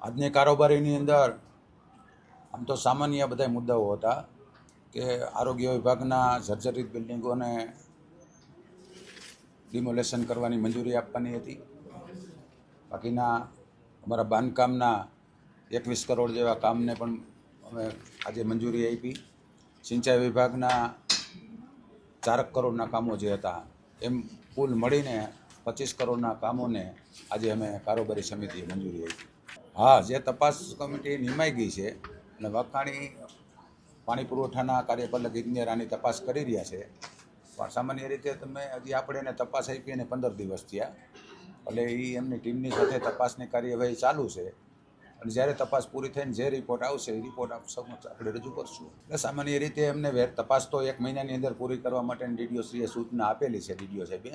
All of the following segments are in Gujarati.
આજની કારોબારીની અંદર આમ તો સામાન્ય બધા મુદ્દાઓ હતા કે આરોગ્ય વિભાગના જર્જરિત બિલ્ડિંગોને ડિમોલેશન કરવાની મંજૂરી આપવાની હતી. બાકીના અમારા બાંધકામના એકવીસ કરોડ જેવા કામને પણ અમે આજે મંજૂરી આપી. સિંચાઈ વિભાગના ચારક કરોડના કામો જે હતા, એમ કુલ મળીને પચીસ કરોડના કામોને આજે અમે કારોબારી સમિતિએ મંજૂરી આપી. હા, જે તપાસ કમિટી નિમાઈ ગઈ છે અને વખાણી પાણી પુરવઠાના કાર્યપાલક ઇજનેર આની તપાસ કરી રહ્યા છે. પણ સામાન્ય રીતે તમે હજી આપણે એને તપાસ આપી અને પંદર દિવસ થયા. એટલે એ એમની ટીમની સાથે તપાસની કાર્યવાહી ચાલુ છે. અને જ્યારે તપાસ પૂરી થઈને જે રિપોર્ટ આવશે એ રિપોર્ટ આપ સમક્ષ આપણે રજૂ કરશું. એટલે સામાન્ય રીતે એમને તપાસ તો એક મહિનાની અંદર પૂરી કરવા માટેની ડીડીઓ શ્રીએ સૂચના આપેલી છે ડીડીઓ સાહેબે.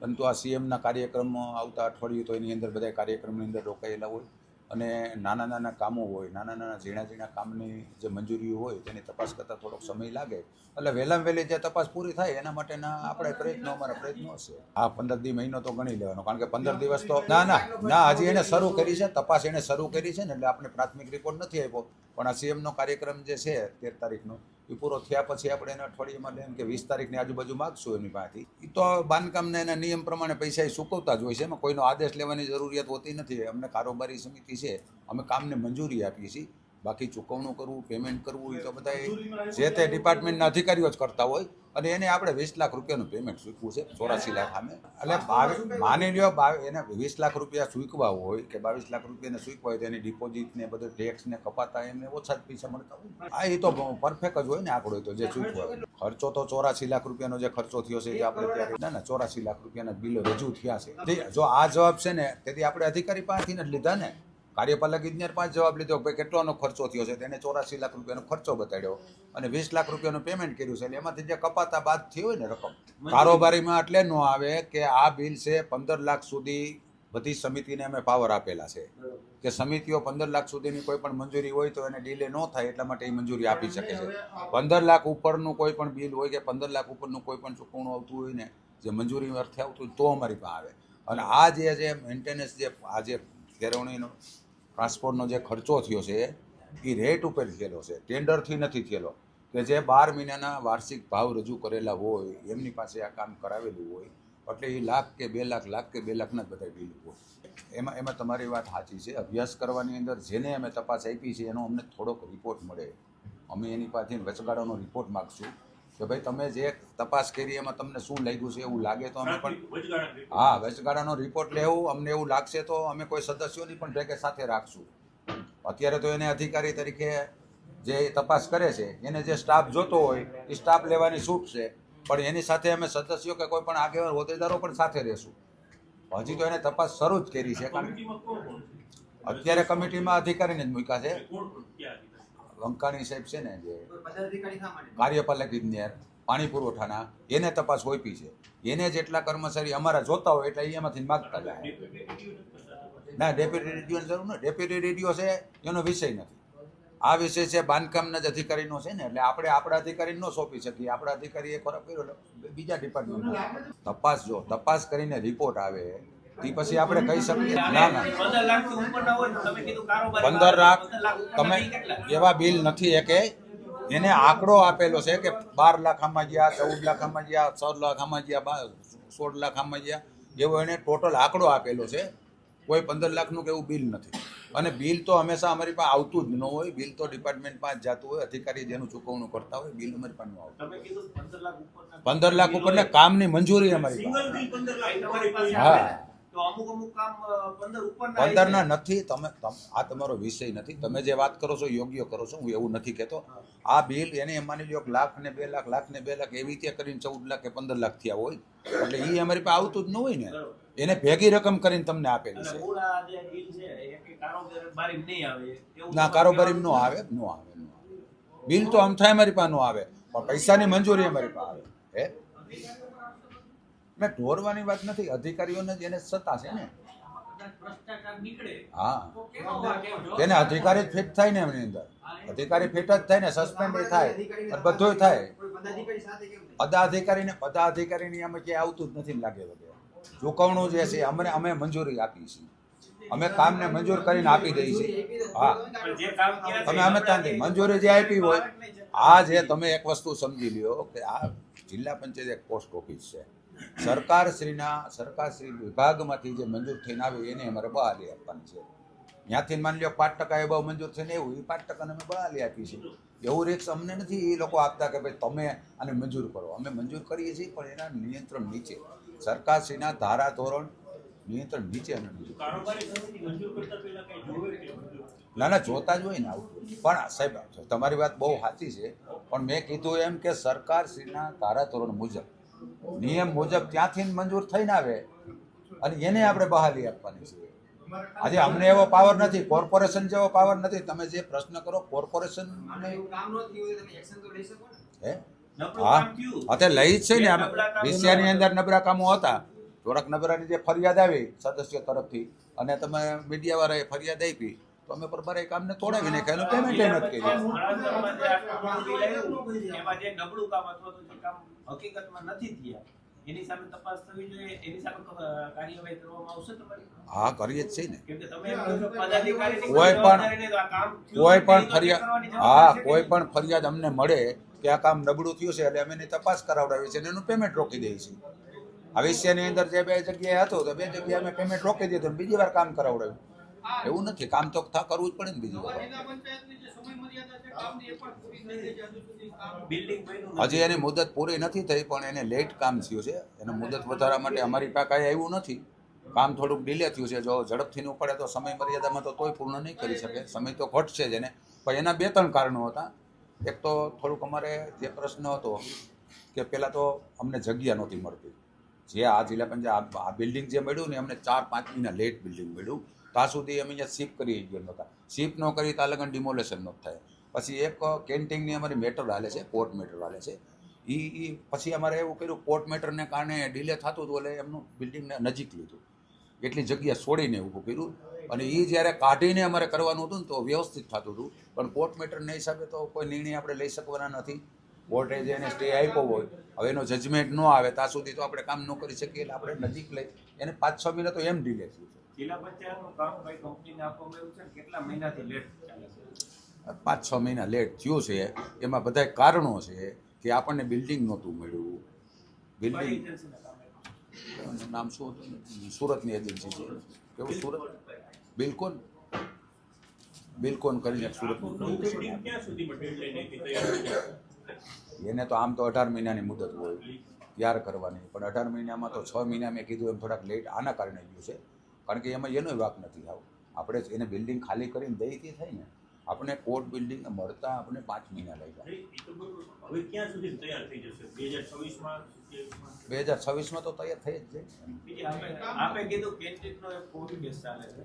પરંતુ આ સીએમના કાર્યક્રમ આવતા અઠવાડિયું તો એની અંદર બધા કાર્યક્રમની અંદર રોકાયેલા હોય. અને નાના નાના કામો હોય, નાના નાના ઝીણા ઝીણા કામની જે મંજૂરીઓ હોય તેની તપાસ કરતાં થોડોક સમય લાગે. એટલે વહેલામાં વહેલી જે તપાસ પૂરી થાય એના માટેના આપણે પ્રયત્નો, અમારા પ્રયત્નો હશે. આ પંદર દી મહિનો તો ગણી લેવાનો, કારણ કે પંદર દિવસ તો ના ના ના, હજી એને શરૂ કરી છે, તપાસ એને શરૂ કરી છે ને એટલે આપણે પ્રાથમિક રિપોર્ટ નથી આપ્યો. પણ આ સીએમનો કાર્યક્રમ જે છે તેર તારીખનો, એ પૂરો થયા પછી આપણે એને અઠવાડિયામાં લઈએ કે વીસ તારીખની આજુબાજુ માગશું એની પાસેથી. એ તો બાંધકામને એના નિયમ પ્રમાણે પૈસા એ ચૂકવતા જ હોય છે એમાં. કોઈનો આદેશ લેવાની જરૂરિયાત હોતી નથી. અમને કારોબારી સમિતિ છે. અમે કામને મંજૂરી આપીએ છીએ. બાકી ચૂકવણું કરવું પેમેન્ટ કરવું એ તો બધા જે તે ડિપાર્ટમેન્ટના અધિકારીઓ જ કરતા હોય. અને એને આપણે વીસ લાખ રૂપિયાનું પેમેન્ટ ચૂકવું છે ચોરાસી લાખ સામે. એટલે માની લ્યો એને વીસ લાખ રૂપિયા ચૂકવા હોય કે બાવીસ લાખ રૂપિયાને ચૂકવા હોય તો એની ડિપોઝિટ ને બધું ટેક્સ ને કપાતા એમને ઓછા જ પૈસા મળતા હોય હા એ તો પરફેક્ટ જ હોય ને આંકડો તો જે ચૂકવા હોય. ખર્ચો તો ચોરાસી લાખ રૂપિયાનો જે ખર્ચો થયો છે જે આપણે ત્યારે ના ના ચોરાસી લાખ રૂપિયાના બિલો રજૂ થયા છે. જો આ જવાબ છે ને તેથી આપણે અધિકારી પાસેથી જ લીધા ને કાર્યપાલક ઇજનેર પાસે જવાબ લીધો કે કેટલાનો ખર્ચો થયો છે? તેને ચોરાસી લાખ રૂપિયાનો ખર્ચો બતાડ્યો અને વીસ લાખ રૂપિયાનું પેમેન્ટ કર્યું છે. એટલે એમાંથી જે કપાતા બાદ થઈ હોય ને રકમ કારોબારીમાં એટલે ન આવે કે આ બિલ છે પંદર લાખ સુધી બધી સમિતિને અમે પાવર આપેલા છે. કે સમિતિઓ પંદર લાખ સુધીની કોઈ પણ મંજૂરી હોય તો એને ડીલે ન થાય એટલા માટે એ મંજૂરી આપી શકે છે. પંદર લાખ ઉપરનું કોઈ પણ બિલ હોય કે પંદર લાખ ઉપરનું કોઈ પણ ચૂકવણું આવતું હોય ને જે મંજૂરી અર્થે આવતું હોય તો અમારી પાસે આવે. અને આ જે જે મેન્ટેનન્સ જે આ જે કેળવણીનો ટ્રાન્સપોર્ટનો જે ખર્ચો થયો છે, એ રેટ ઉપર થયેલો છે. ટેન્ડરથી નથી થયેલો. કે જે બાર મહિનાના વાર્ષિક ભાવ રજૂ કરેલા હોય, એમની પાસે આ કામ કરાવેલું હોય, એટલે એ લાખ કે બે લાખ લાખ કે બે લાખના બધા બિલ હોય. એમાં એમાં તમારી વાત સાચી છે. અભ્યાસ કરવાની અંદર જેને અમે તપાસ આપી છે, એનો અમને થોડોક રિપોર્ટ મળે. અમે એની પાસેથી વચગાળાનો રિપોર્ટ માગશું. કે ભાઈ તમે જે તપાસ કરી એમાં તમને શું લાગ્યું છે એવું લાગે તો અમે પણ હા વચગાળાનો રિપોર્ટ લેવું અમને એવું લાગશે તો અમે કોઈ સદસ્યોની પણ ભેગે સાથે રાખશું. અત્યારે તો એને અધિકારી તરીકે જે તપાસ કરે છે એને જે સ્ટાફ જોતો હોય એ સ્ટાફ લેવાની છૂટ છે. પણ એની સાથે અમે સદસ્યો કે કોઈ પણ આગેવાન હોદ્દેદારો પણ સાથે રહેશું. હજી તો એને તપાસ શરૂ જ કરી છે. કારણ અત્યારે કમિટીમાં અધિકારીને જ મૂક્યા છે. વંકાણી સાહેબ છે ને જે કાર્યપાલક ઇજનેર પાણી પુરવઠાના એને તપાસ ઓપી છે. એને જેટલા કર્મચારી અમારા જોતા હોય એટલે એમાંથી માગતા જાય. ના ડેપ્યુટી રેડિયોની જરૂર ને ડેપ્યુટી રેડિયો છે એનો વિષય નથી. આ વિષય છે બાંધકામના જ અધિકારીનો છે ને એટલે આપણે આપણા અધિકારીને ન સોંપી શકીએ. આપણા અધિકારીએ ખોરાક કર્યો બીજા ડિપાર્ટમેન્ટ તપાસ જો તપાસ કરીને રિપોર્ટ આવે તે પછી આપણે કહી શકીએ. ના ના પંદર લાખ તમે એવા બિલ નથી એ કે એને આંકડો આપેલો છે કે બાર લાખ આમાં ગયા ચૌદ લાખ આમાં ગયા ચૌદ લાખ આમાં ગયા સોળ લાખ આમાં ગયા. જેવો એને ટોટલ આંકડો આપેલો છે. કોઈ પંદર લાખનું કે એવું બિલ નથી. અને બિલ તો હંમેશા અમારી પાસે આવતું જ ન હોય. બિલ તો ડિપાર્ટમેન્ટ પાસે જતું હોય. અધિકારી જેનું ચૂકવણું કરતા હોય બિલ અમારી પાસે આવતું. પંદર લાખ ઉપર ને ઉપરને કામની મંજૂરી અમારી પાસે. હા. આવે. તો અમુક અમુક કામ પંદર ઉપરના પંદર ના નથી તમે આ તમારો વિષય નથી. તમે જે વાત કરો છો યોગ્ય કરો છો હું એવું નથી કહેતો. આ બિલ એને માની લો લાખ ને બે લાખ લાખ ને બે લાખ એવી રીતે કરીને ચૌદ લાખ કે પંદર લાખ થયા હોય. એટલે એ અમારી પાસે આવતું જ ન હોય ને. એને ભેગી રકમ કરીને તમને આપેલી છે. ના કારોબારી નો આવે નો આવે. બિલ તો આમ થાય અમારી પાસે નો આવે. પણ પૈસાની મંજૂરી અમારી પાસે આવે. હે? મેં ઢોરવાની વાત નથી. અધિકારીઓને જેને સત્તા છે ને. હા. તેને અધિકારી ફિટ થાય ને એમની અંદર. અધિકારી ફિટ જ થાય ને સસ્પેન્ડ થાય. બધું થાય. પદાધિકારીને પદાધિકારીની આમાં ક્યાંય આવતું જ નથી લાગે બધે. ચૂકવણું જે છે, અમને, અમે મંજૂરી આપી છીએ અમે કામને મંજૂર કરીને આપી દઈએ છીએ. હા. છે તમે અમે ત્યાંથી મંજૂરી જે આપી હોય, આ જે તમે એક વસ્તુ સમજી લ્યો કે આ જિલ્લા પંચાયત એક પોસ્ટ ઓફિસ છે. સરકારશ્રીના, સરકારશ્રી વિભાગમાંથી જે મંજૂર થઈને આવે એને અમારે બહાલી આપવાની છે. ત્યાંથી માની લો પાંચ ટકા એ બહુ મંજૂર થઈને એવું, એ પાંચ ટકાને અમે બહાલી આપી છીએ. એવું રિક્સ અમને નથી, એ લોકો આપતા કે ભાઈ તમે આને મંજૂર કરો. અમે મંજૂર કરીએ છીએ, પણ એના નિયંત્રણ નીચે. સરકારશ્રીના ધારા ધોરણ નિયંત્રણ નીચે અમે ના ના, જોતા જ હોય ને આવું. પણ સાહેબ, તમારી વાત બહુ સાચી છે. પણ મેં કીધું એમ કે સરકારશ્રીના ધારાધોરણ મુજબ નિયમ મુજબ ત્યાંથી મંજૂર થઈને આવે અને એને આપણે બહાલી આપવાની છે. આજે અમને એવો પાવર નથી કોર્પોરેશન જેવો પાવર નથી. તમે જે પ્રશ્ન કરો કોર્પોરેશન હે? તે લઈ જ છે ને વિષયાની અંદર નબળા કામો હતા. થોડાક નબળાની જે ફરિયાદ આવી સદસ્યો તરફથી, અને તમે મીડિયાવાળાએ ફરિયાદ આપી. તો અમે બરાબર એ કામને તોડાવીને નાખ્યા પેમેન્ટ નથી કર્યું ઘણાસરમાં જે આ કામ લાવ્યું, એમાં જે નબળું કામ અથવા તો જે કામ હકીકતમાં નથી થયા એની સામે તપાસ થવી જોઈએ એની સામે કાર્યવાહી કરવામાં આવશે તમારી હા કરીએ જ છે ને કોઈ પણ- કોઈ પણ ફરિયાદ હા કોઈ પણ ફરિયાદ અમને મળે કે આ કામ નબળું થયું છે એટલે અમે એની તપાસ કરાવડાવી છે અને એનું પેમેન્ટ રોકી દઈએ છીએ. આ વિષયની અંદર જે બે જગ્યાએ હતું તો બે જગ્યાએ અમે પેમેન્ટ રોકી દીધું બીજી વાર કામ કરાવડાવ્યું. એવું નથી કામ તો થા કરવું જ પડે ને બીજી. હજુ સુધી. કામ બિલ્ડિંગ બન્યું નથી. હજી એની મુદત પૂરી નથી થઈ પણ એને લેટ કામ થયું છે. એને મુદત વધારવા માટે અમારી પાસે કાંઈ આવ્યું નથી. કામ થોડુંક ડીલે થયું છે. જો ઝડપથી ન પડે તો સમય મર્યાદામાં તો તોય પૂર્ણ નહીં કરી શકે. સમય તો ઘટશે જ એને. પણ એના બે ત્રણ કારણો હતા. એક તો થોડુંક અમારે જે પ્રશ્ન હતો કે પહેલાં તો અમને જગ્યા નહોતી મળતી. જે આ જિલ્લા પંચાયત આ બિલ્ડિંગ જે મળ્યું ને અમને ચાર પાંચ મહિના લેટ બિલ્ડિંગ મળ્યું. ત્યાં સુધી અમે અહીંયા શિફ્ટ કરી ગયા નહોતા. શિફ્ટ ન કરી ત્યાં લગન ડિમોલેશન ન થાય. પછી એક કેન્ટીનની અમારી મેટર હાલે છે કોર્ટ મેટર હાલે છે. એ એ પછી અમારે એવું કર્યું કોર્ટ મેટરને કારણે ડિલે થતું હતું એટલે એમનું બિલ્ડિંગને નજીક લીધું. એટલી જગ્યા છોડીને ઊભું કર્યું. અને એ જ્યારે કાઢીને અમારે કરવાનું હતું ને તો વ્યવસ્થિત થતું હતું. પણ કોર્ટ મેટરના હિસાબે તો કોઈ નિર્ણય આપણે લઈ શકવાના નથી. કોર્ટે જે એને સ્ટે આપ્યો હોય. હવે એનો જજમેન્ટ ન આવે, ત્યાં સુધી તો આપણે કામ ન કરી શકીએ એટલે આપણે નજીક લઈ. એને પાંચ છ મહિના તો એમ ડિલે થયું છે. જિલ્લા પંચાયતનું કામ કઈ કંપનીને આપવામાં આવ્યું છે કેટલા મહિનાથી લેટ ચાલે છે? પાંચ છ મહિના લેટ થયો છે. એમાં બધા કારણો છે કે આપણને બિલ્ડિંગ નહોતું મળ્યું. બિલ્ડિંગ નામ શું હતું? સુરતની એજન્સી છે. કેવું સુરત? બિલકુલ બિલકોન કરીને સુરતનું? એને તો આમ તો અઢાર મહિનાની મુદત હોય. તૈયાર કરવાની. પણ અઢાર મહિનામાં તો છ મહિના મેં કીધું એમ થોડાક લેટ આના કારણે ગયું છે. કારણ કે એમાં એનો વાક નથી આવ. આપણે એને બિલ્ડિંગ ખાલી કરીને દઈ થઈ ને આપણે કોર્ટ બિલ્ડિંગ મળતા આપણે પાંચ મહિના લાગ્યા. બરોબર. હવે ક્યાં સુધી તૈયાર થઈ જશે? બે હજાર છવ્વીસમાં બે હજાર છવ્વીસમાં તો તૈયાર થઈ જ જાય. બીજી આપે આપે કીધું કેન્ટીનનો એક કોર્ટ ચાલે છે.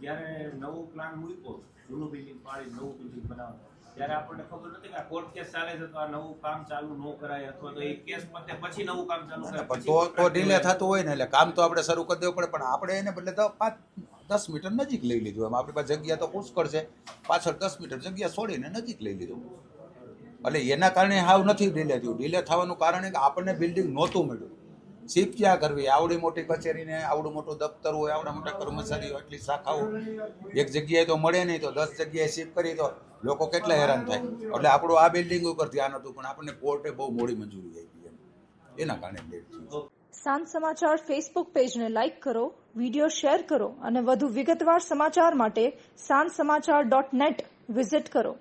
જ્યારે નવું પ્લાન મૂક્યો જૂનું બિલ્ડિંગ પાડી નવું બિલ્ડિંગ બનાવવાનું. ત્યારે આપણને ખબર નથી કે કોર્ટ કેસ ચાલે છે તો આ નવું કામ ચાલુ ન કરાય અથવા તો એ કેસ પતે પછી નવું કામ ચાલુ કરાય. પણ તો તો ડિલે થતું હોય ને એટલે કામ તો આપણે શરૂ કરી દેવું પડે, પણ આપણે એને બદલે તો પાંચ દસ મીટર નજીક લઈ લીધું. એમ આપણી પાસે જગ્યા તો પુષ્કળ છે. પાછળ દસ મીટર જગ્યા છોડીને નજીક લઈ લીધું. એટલે એના કારણે હાવ નથી ડીલે થયું. ડિલે થવાનું કારણ કે આપણને બિલ્ડિંગ નહોતું મળ્યું. શિફ્ટ ક્યાં કરવી. આવડી મોટી કચેરીને આવડું મોટું દફતર હોય, આવડા મોટા કર્મચારીઓ એટલી શાખાઓ. એક જગ્યાએ તો મળે નહીં તો દસ જગ્યાએ શિફ્ટ કરી તો લોકો કેટલા હેરાન થાય. એટલે આપણું આ બિલ્ડિંગ ઉપર ધ્યાન હતું પણ આપણને કોર્ટે બહુ મોડી મંજૂરી આપી એમ. એના કારણે લેટ સાંજ સમાચાર ફેસબુક પેજને લાઇક કરો વીડિયો શેર કરો અને વધુ વિગતવાર સમાચાર માટે સાંજ સમાચાર ડોટ નેટ વિઝિટ કરો.